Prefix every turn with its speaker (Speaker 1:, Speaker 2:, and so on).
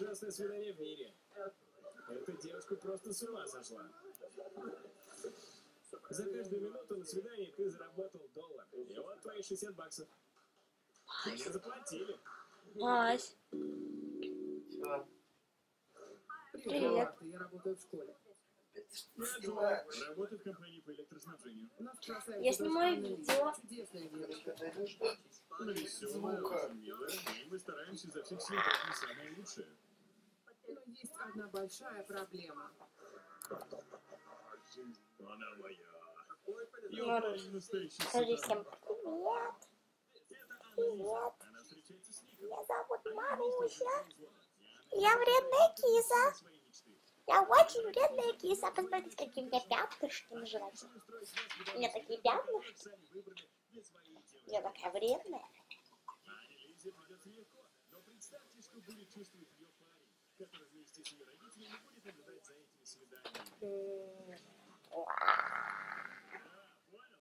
Speaker 1: ужасное свидание в мире. Эта девушка просто с ума сошла. За каждую минуту на свидании ты заработал доллар. И вот твои 60 баксов. Мне заплатили.
Speaker 2: Ась,
Speaker 3: Всё.
Speaker 2: Привет.
Speaker 4: Я работаю в школе.
Speaker 3: Снимаешь?
Speaker 1: Работает в компании по электроснабжению.
Speaker 2: Я снимаю видео.
Speaker 4: Чудесная девочка.
Speaker 3: Звука.
Speaker 1: очень милая, и мы стараемся изо всех сил самое лучшее.
Speaker 4: Есть одна большая проблема.
Speaker 1: Она моя.
Speaker 2: Всем привет. Привет. Меня зовут Маруся. Я вредная киса. Я очень вредная киса. Посмотрите, какие у меня пятнышки нажрать. У меня такие пятнышки. Я такая вредная.
Speaker 1: Ане Лизе придется легко, но представьте, что будет чувствовать ее парень, который родители не будет наблюдать за этими свиданиями.